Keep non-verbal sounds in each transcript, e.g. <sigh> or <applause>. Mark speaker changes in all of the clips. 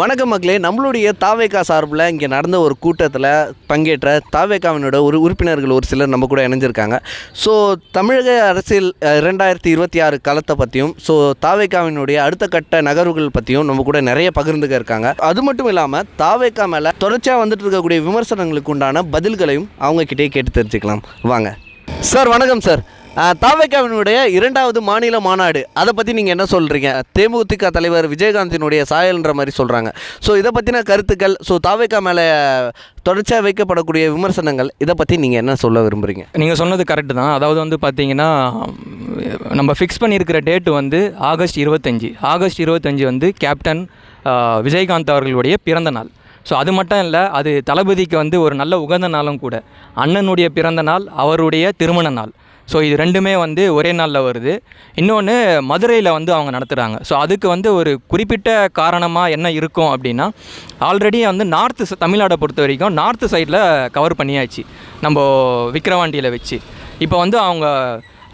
Speaker 1: வணக்கம் மக்களே நம்மளுடைய தாவேக்கா சார்பில் இங்கே நடந்த ஒரு கூட்டத்தில் பங்கேற்ற தாவேக்காவினோட ஒரு உறுப்பினர்கள் ஒரு சிலர் நம்ம கூட இணைஞ்சிருக்காங்க. ஸோ தமிழக அரசியல் இரண்டாயிரத்தி இருபத்தி ஆறு காலத்தை பற்றியும் ஸோ தாவேக்காவினுடைய அடுத்த கட்ட நகர்வுகள் பற்றியும் நம்ம கூட நிறைய பகிர்ந்துக்க இருக்காங்க. அது மட்டும் இல்லாமல் தாவேக்கா மேலே தொடர்ச்சியாக வந்துட்டு இருக்கக்கூடிய விமர்சனங்களுக்கு உண்டான பதில்களையும் அவங்கக்கிட்டே கேட்டு தெரிஞ்சுக்கலாம். வாங்க. சார் வணக்கம் சார். தாவேக்காவினுடைய இரண்டாவது மாநில மாநாடு. அதை பற்றி நீங்கள் என்ன சொல்கிறீங்க தேமுதிக தலைவர் விஜயகாந்தினுடைய சாயல்ன்ற மாதிரி சொல்கிறாங்க ஸோ இதை பற்றின கருத்துக்கள் ஸோ தாவேக்கா மேலே தொடர்ச்சியாக வைக்கப்படக்கூடிய விமர்சனங்கள் இதை பற்றி நீங்கள் என்ன சொல்ல விரும்புகிறீங்க
Speaker 2: நீங்கள் சொன்னது கரெக்டு தான். அதாவது வந்து பார்த்தீங்கன்னா நம்ம ஃபிக்ஸ் பண்ணியிருக்கிற டேட்டு வந்து ஆகஸ்ட் இருபத்தஞ்சி. ஆகஸ்ட் இருபத்தஞ்சி வந்து கேப்டன் விஜயகாந்த் அவர்களுடைய பிறந்த நாள். ஸோ அது மட்டும் இல்லை அது தளபதிக்கு வந்து ஒரு நல்ல உகந்த நாளும் கூட. அண்ணனுடைய பிறந்த நாள் அவருடைய திருமண நாள். ஸோ இது ரெண்டுமே வந்து ஒரே நாளில் வருது. இன்னொன்று மதுரையில் வந்து அவங்க நடத்துகிறாங்க ஸோ அதுக்கு வந்து ஒரு குறிப்பிட்ட காரணமாக என்ன இருக்கும் அப்படின்னா ஆல்ரெடி வந்து நார்த்து தமிழ்நாடை பொறுத்த வரைக்கும் நார்த்து சைடில் கவர் பண்ணியாச்சு. நம்ம விக்ரவாண்டியில் வச்சு. இப்போ வந்து அவங்க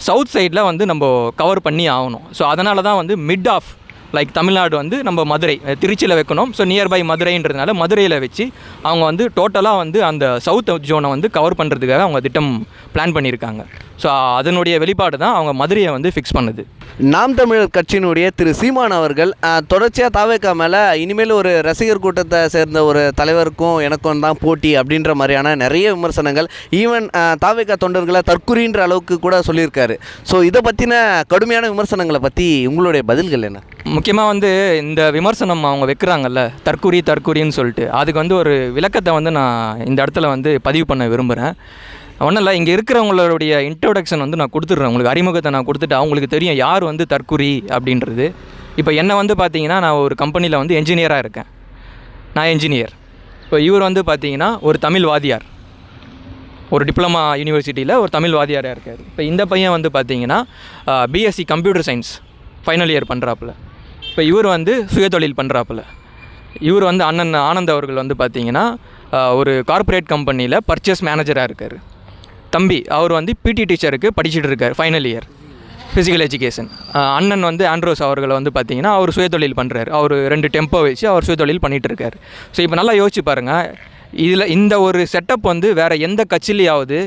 Speaker 2: சவுத் சைடில் வந்து நம்ம கவர் பண்ணி ஆகணும். ஸோ அதனால தான் வந்து மிட் ஆஃப் லைக் தமிழ்நாடு வந்து நம்ம மதுரை திருச்சியில் வைக்கணும். ஸோ நியர்பை மதுரைன்றதுனால மதுரையில் வச்சு அவங்க வந்து டோட்டலாக வந்து அந்த சவுத் ஜோனை வந்து கவர் பண்ணுறதுக்காக அவங்க திட்டம் பிளான் பண்ணியிருக்காங்க. ஸோ அதனுடைய வெளிப்பாடு தான் அவங்க மதுரையை வந்து ஃபிக்ஸ் பண்ணுது.
Speaker 1: நாம் தமிழர் கட்சியினுடைய திரு சீமான் அவர்கள் தொடர்ச்சியாக தாவேக்கா மேலே இனிமேல் ஒரு ரசிகர் கூட்டத்தை சேர்ந்த ஒரு தலைவருக்கும் எனக்கும் தான் போட்டி அப்படின்ற மாதிரியான நிறைய விமர்சனங்கள். ஈவன் தாவேக்கா தொண்டர்களை தற்குறின்ற அளவுக்கு கூட சொல்லியிருக்காரு. ஸோ இதை பற்றின கடுமையான விமர்சனங்களை பற்றி உங்களுடைய பதில்கள் என்ன?
Speaker 2: முக்கியமாக வந்து இந்த விமர்சனம் அவங்க வைக்கிறாங்கல்ல தற்குறி தற்குறின்னு சொல்லிட்டு. அதுக்கு வந்து ஒரு விளக்கத்தை வந்து நான் இந்த இடத்துல வந்து பதிவு பண்ண விரும்புகிறேன் ஒன்றும் இல்லை இங்கே இருக்கிறவங்களுடைய இன்ட்ரோடக்ஷன் வந்து நான் கொடுத்துட்றேன். உங்களுக்கு அறிமுகத்தை நான் கொடுத்துட்டு அவங்களுக்கு தெரியும் யார் வந்து தற்குறி அப்படின்றது. இப்போ என்னை வந்து பார்த்தீங்கன்னா நான் ஒரு கம்பெனியில் வந்து என்ஜினியராக இருக்கேன். நான் என்ஜினியர் இப்போ இவர் வந்து பார்த்தீங்கன்னா ஒரு தமிழ் வாதியார் ஒரு டிப்ளமா யூனிவர்சிட்டியில் ஒரு தமிழ் வாதியாராக இருக்கார். இப்போ இந்த பையன் வந்து பார்த்தீங்கன்னா BSc computer science final year பண்ணுறாப்புல இப்போ இவர் வந்து சுயதொழில் பண்ணுறாப்புல இவர் வந்து அண்ணன் ஆனந்த் அவர்கள் வந்து பார்த்தீங்கன்னா ஒரு கார்ப்பரேட் கம்பெனியில் பர்ச்சேஸ் மேனேஜராக இருக்கார். தம்பி அவர் வந்து பிடி டீச்சருக்கு படிச்சுட்டு இருக்கார் ஃபைனல் இயர் ஃபிசிக்கல் எஜுகேஷன் அண்ணன் வந்து ஆண்ட்ரோஸ் அவர்களை வந்து பார்த்தீங்கன்னா அவர் சுயதொழில் பண்ணுறாரு அவர் ரெண்டு டெம்போ வச்சு அவர் சுயதொழில் பண்ணிகிட்டு இருக்காரு. ஸோ இப்போ நல்லா யோசிச்சு பாருங்கள் இதில் இந்த ஒரு செட்டப் வந்து வேறு எந்த கட்சிலையாவது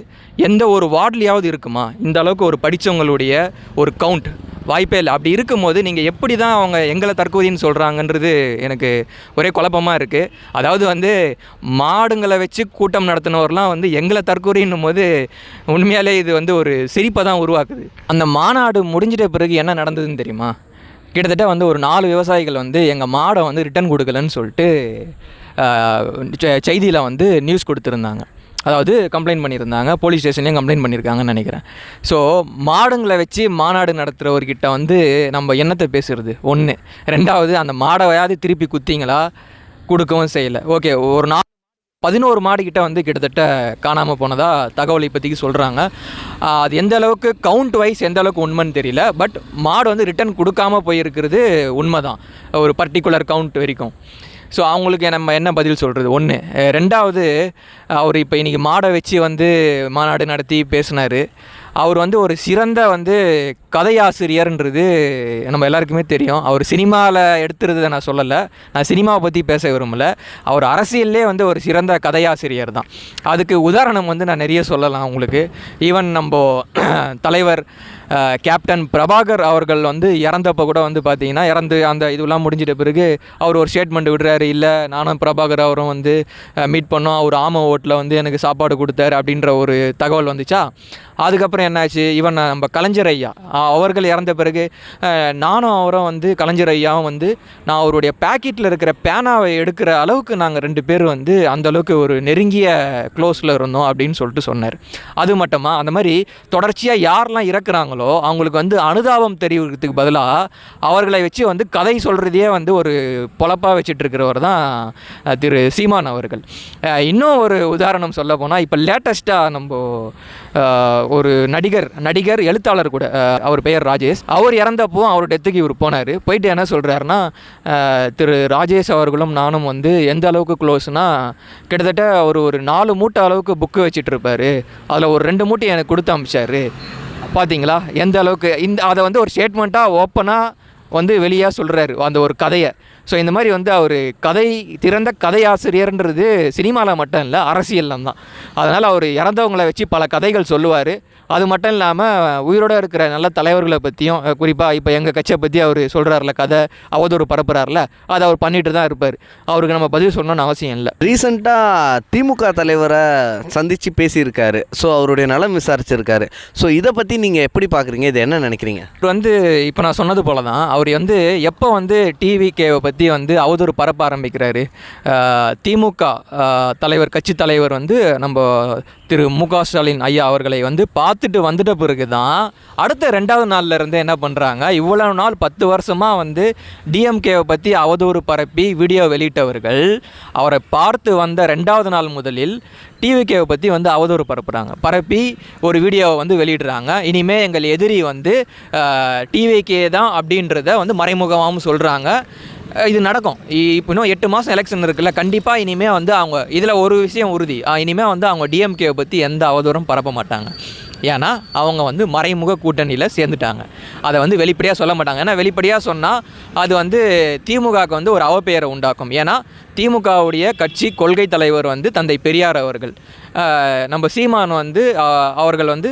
Speaker 2: எந்த ஒரு வார்ட்லேயாவது இருக்குமா? இந்த அளவுக்கு ஒரு படித்தவங்களுடைய ஒரு கவுண்ட் வாய்ப்பே இல்லை. அப்படி இருக்கும்போது நீங்கள் எப்படி தான் அவங்க எங்களை தற்கொலைன்னு சொல்கிறாங்கன்றது எனக்கு ஒரே குழப்பமாக இருக்குது அதாவது வந்து மாடுங்களை வச்சு கூட்டம் நடத்தினவர்லாம் வந்து எங்களை தற்கொலைன்னும் போது உண்மையாலே இது வந்து ஒரு சிரிப்பை தான் உருவாக்குது. அந்த மாநாடு முடிஞ்சிட்ட பிறகு என்ன நடந்ததுன்னு தெரியுமா? கிட்டத்தட்ட வந்து ஒரு நாலு விவசாயிகள் வந்து எங்கள் மாடை வந்து ரிட்டர்ன் கொடுக்கலன்னு சொல்லிட்டு செய்தியில் வந்து நியூஸ் கொடுத்துருந்தாங்க. அதாவது கம்ப்ளைண்ட் பண்ணியிருந்தாங்க போலீஸ் ஸ்டேஷன்லேயும் கம்ப்ளைண்ட் பண்ணியிருக்காங்கன்னு நினைக்கிறேன். ஸோ மாடுங்களை வச்சு மாநாடு நடத்துகிறவர்கிட்ட வந்து நம்ம என்னத்தை பேசுறது? ஒன்று ரெண்டாவது அந்த மாடையாவது திருப்பி குத்திங்களா? கொடுக்கவும் செய்யலை. ஓகே ஒரு நாள் பதினோரு மாடு வந்து கிட்டத்தட்ட காணாமல் போனதாக தகவல் இப்போதைக்கு சொல்கிறாங்க அது எந்த அளவுக்கு கவுண்ட் வைஸ் எந்த அளவுக்கு உண்மைன்னு தெரியல. பட் மாடு வந்து ரிட்டர்ன் கொடுக்காம போயிருக்கிறது உண்மை தான் ஒரு பர்டிகுலர் கவுண்ட் வரைக்கும். ஸோ அவங்களுக்கு நம்ம என்ன பதில் சொல்கிறது ஒன்று ரெண்டாவது அவர் இப்போ இன்றைக்கி மாடை வச்சு வந்து மாநாடு நடத்தி பேசினார். அவர் வந்து ஒரு சிறந்த வந்து கதையாசிரியர்ன்றது நம்ம எல்லாருக்குமே தெரியும். அவர் சினிமாவில் எடுத்துருதை நான் சொல்லலை. நான் சினிமாவை பற்றி பேச விரும்பல. அவர் அரசியல்லே வந்து ஒரு சிறந்த கதையாசிரியர் தான். அதுக்கு உதாரணம் வந்து நான் நிறைய சொல்லலாம் உங்களுக்கு. ஈவன் நம்ம <clears throat> தலைவர் கேப்டன் பிரபாகர் அவர்கள் வந்து இறந்தப்போ கூட வந்து பார்த்தீங்கன்னா இறந்து அந்த இதுவெல்லாம் முடிஞ்சிட்ட பிறகு அவர் ஒரு ஸ்டேட்மெண்ட் விடுறாரு இல்லை நானும் பிரபாகர் அவரும் வந்து மீட் பண்ணோம். அவர் ஆம ஓட்டில் வந்து எனக்கு சாப்பாடு கொடுத்தாரு அப்படின்ற ஒரு தகவல் வந்துச்சா? அதுக்கப்புறம் என்னாச்சு? இவன் நம்ம கலைஞர் ஐயா. அவர்கள் இறந்த பிறகு நானும் அவரும் வந்து கலைஞர் ஐயாவும் வந்து நான் அவருடைய பேக்கெட்டில் இருக்கிற பேனாவை எடுக்கிற அளவுக்கு நாங்கள் ரெண்டு பேர் வந்து அந்த அளவுக்கு ஒரு நெருங்கிய க்ளோஸில் இருந்தோம் அப்படின்னு சொல்லிட்டு சொன்னார். அது மட்டுமா? அந்த மாதிரி தொடர்ச்சியாக யாரெல்லாம் இறக்குறாங்களோ அவங்களுக்கு வந்து அனுதாபம் தெரிவிக்கிறதுக்கு பதிலாக அவர்களை வச்சு வந்து கதை சொல்கிறதையே வந்து ஒரு பொழப்பாக வச்சுட்டு இருக்கிறவர் தான் திரு சீமான் அவர்கள். இன்னும் ஒரு உதாரணம் சொல்ல போனால் இப்போ லேட்டஸ்ட்டாக நம்ம ஒரு நடிகர் நடிகர் எழுத்தாளர் கூட அவர் பெயர் ராஜேஷ். அவர் இறந்தப்போ அவர் டெத்துக்கு இவர் போனார். போயிட்டு என்ன சொல்கிறாருன்னா திரு ராஜேஷ் அவர்களும் நானும் வந்து எந்த அளவுக்கு க்ளோஸ்னால் கிட்டத்தட்ட ஒரு ஒரு நாலு மூட்டை அளவுக்கு புக்கு வச்சுட்டு இருப்பார் அதில் ஒரு ரெண்டு மூட்டை எனக்கு கொடுத்து அமிச்சாரு. பார்த்தீங்களா எந்த அளவுக்கு இந்த அதை வந்து ஒரு ஸ்டேட்மெண்ட்டாக ஓப்பனாக வந்து வெளியாக சொல்கிறாரு அந்த ஒரு கதையை. ஸோ இந்த மாதிரி வந்து அவர் கதை திறந்த கதையாசிரியர்ன்றது சினிமாவில் மட்டும் இல்லை அரசியலில் தான். அதனால் அவர் இறந்தவங்களை வச்சு பல கதைகள் சொல்லுவார். அது மட்டும் இல்லாமல் உயிரோடு இருக்கிற நல்ல தலைவர்களை பற்றியும் குறிப்பாக இப்போ எங்கள் கட்சியை பற்றி அவர் சொல்கிறாருல கதை அவதூறு பரப்புறாருல அதை அவர் பண்ணிட்டு தான் இருப்பார். அவருக்கு நம்ம பதில் சொல்லணும்னு அவசியம் இல்லை.
Speaker 1: ரீசெண்டாக திமுக தலைவரை சந்தித்து பேசியிருக்காரு. ஸோ அவருடைய நலம் விசாரிச்சிருக்காரு. ஸோ இதை பற்றி நீங்கள் எப்படி பார்க்குறீங்க இது என்ன நினைக்கிறீங்க?
Speaker 2: அவர் வந்து இப்போ நான் சொன்னது போல தான் அவர் வந்து எப்போ வந்து டிவிகேவை பற்றி வந்து அவதூறு பரப்ப ஆரம்பிக்கிறாரு திமுக தலைவர் கட்சி தலைவர் வந்து நம்ம திரு மு க ஸ்டாலின் ஐயா அவர்களை வந்து பார்த்துட்டு வந்துட்ட பிறகு தான் அடுத்த ரெண்டாவது நாளில் இருந்து என்ன பண்ணுறாங்க இவ்வளவு நாள் பத்து வருஷமாக வந்து டிஎம்கேவை பற்றி அவதூறு பரப்பி வீடியோ வெளியிட்டவர்கள் அவரை பார்த்து வந்த ரெண்டாவது நாள் முதலில் டிவிகேவை பற்றி வந்து அவதூறு பரப்புகிறாங்க பரப்பி ஒரு வீடியோவை வந்து வெளியிடுறாங்க. இனிமேல் எங்கள் எதிரி வந்து டிவிகே தான் அப்படின்றத வந்து மறைமுகமாகவும் சொல்கிறாங்க இது நடக்கும். இப்போ இன்னும் எட்டு மாதம் எலெக்ஷன் இருக்குல்ல கண்டிப்பாக இனிமேல் வந்து அவங்க இதில் ஒரு விஷயம் உறுதி. இனிமேல் வந்து அவங்க டிஎம்கேவை பற்றி எந்த அவதூறும் பரப்ப மாட்டாங்க. ஏன்னா அவங்க வந்து மறைமுக கூட்டணியில் சேர்ந்துட்டாங்க. அதை வந்து வெளிப்படையாக சொல்ல மாட்டாங்க. ஏன்னா வெளிப்படையாக சொன்னால் அது வந்து திமுகவுக்கு வந்து ஒரு அவப்பெயரை உண்டாக்கும். ஏன்னா திமுகவுடைய கட்சி கொள்கை தலைவர் வந்து தந்தை பெரியார் அவர்கள். நம்ம சீமான் வந்து அவர்கள் வந்து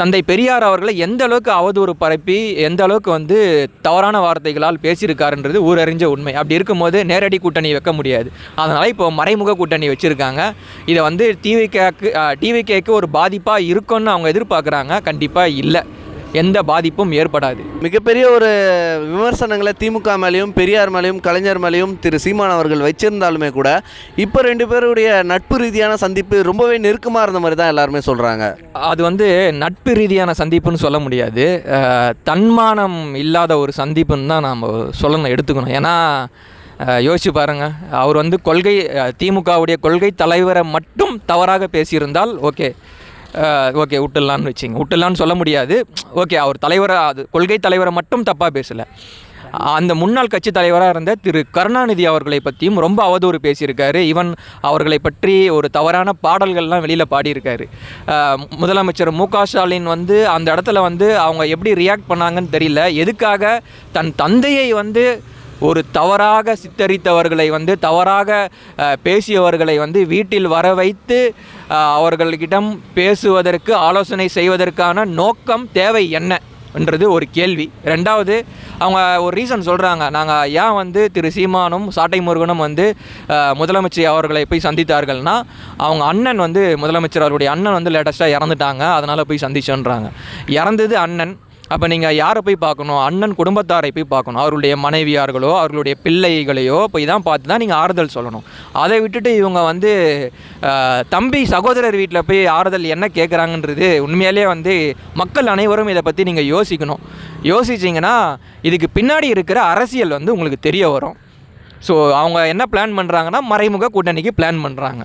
Speaker 2: தந்தை பெரியார் அவர்களை எந்த அளவுக்கு அவதூறு பரப்பி எந்த அளவுக்கு வந்து தவறான வார்த்தைகளால் பேசியிருக்காருன்றது ஊரறிஞ்ச உண்மை. அப்படி இருக்கும்போது நேரடி கூட்டணி வைக்க முடியாது. அதனால் இப்போ மறைமுக கூட்டணி வச்சுருக்காங்க. இதை வந்து டிவி கேக்கு டிவி கேக்கு ஒரு பாதிப்பாக இருக்கும்னு அவங்க எதிர்பார்க்குறாங்க. கண்டிப்பாக இல்லை. எந்த பாதிப்பும் ஏற்படாது.
Speaker 1: மிகப்பெரிய ஒரு விமர்சனங்களை திமுக மேலேயும் பெரியார் மேலேயும் கலைஞர் மேலேயும் திரு சீமான் அவர்கள் வச்சிருந்தாலுமே கூட இப்போ ரெண்டு பேருடைய நட்பு ரீதியான சந்திப்பு ரொம்பவே நெருக்கமாக இருந்த மாதிரி தான் எல்லாருமே சொல்கிறாங்க
Speaker 2: அது வந்து நட்பு ரீதியான சந்திப்புன்னு சொல்ல முடியாது. தன்மானம் இல்லாத ஒரு சந்திப்புன்னு தான் நாம் சொல்லணும் எடுத்துக்கணும். ஏன்னா யோசிச்சு பாருங்க. அவர் வந்து கொள்கை திமுகவுடைய கொள்கை தலைவரை மட்டும் தவறாக பேசியிருந்தால் ஓகே. ஓகே விட்டுடலான்னு வச்சிங்க. விட்டுடலான்னு சொல்ல முடியாது. ஓகே அவர் தலைவரை அது கொள்கை தலைவரை மட்டும் தப்பாக பேசலை. அந்த முன்னாள் கட்சி தலைவராக இருந்த திரு கருணாநிதி அவர்களை பற்றியும் ரொம்ப அவதூறு பேசியிருக்காரு. ஈவன் அவர்களை பற்றி ஒரு தவறான பாடல்கள்லாம் வெளியில் பாடியிருக்காரு. முதலமைச்சர் மு க ஸ்டாலின் வந்து அந்த இடத்துல வந்து அவங்க எப்படி ரியாக்ட் பண்ணாங்கன்னு தெரியல. எதுக்காக தன் தந்தையை வந்து ஒரு தவறாக சித்தரித்தவர்களை வந்து தவறாக பேசியவர்களை வந்து வீட்டில் வர வைத்து அவர்களிடம் பேசுவதற்கு ஆலோசனை செய்வதற்கான நோக்கம் தேவை என்ன என்றது ஒரு கேள்வி. ரெண்டாவது அவங்க ஒரு ரீசன் சொல்கிறாங்க நாங்கள் ஏன் வந்து திரு சீமானும் சாட்டை முருகனும் வந்து முதலமைச்சர் அவர்களை போய் சந்தித்தார்கள்னா அவங்க அண்ணன் வந்து முதலமைச்சர் அவருடைய அண்ணன் வந்து லேட்டஸ்ட்டாக இறந்துட்டாங்க. அதனால் போய் சந்திச்சோன்றாங்க. இறந்தது அண்ணன். அப்போ நீங்கள் யாரை போய் பார்க்கணும்? அண்ணன் குடும்பத்தாரை போய் பார்க்கணும். அவருடைய மனைவியார்களோ அவர்களுடைய பிள்ளைகளையோ போய் தான் பார்த்து தான் நீங்கள் ஆறுதல் சொல்லணும். அதை விட்டுட்டு இவங்க வந்து தம்பி சகோதரர் வீட்டில் போய் ஆறுதல் என்ன கேட்குறாங்கன்றது உண்மையாலே வந்து மக்கள் அனைவரும் இதை பற்றி நீங்கள் யோசிக்கணும். யோசிச்சிங்கன்னா இதுக்கு பின்னாடி இருக்கிற அரசியல் வந்து உங்களுக்கு தெரிய வரும். ஸோ அவங்க என்ன பிளான் பண்ணுறாங்கன்னா மறைமுக கூட்டணிக்கு பிளான் பண்ணுறாங்க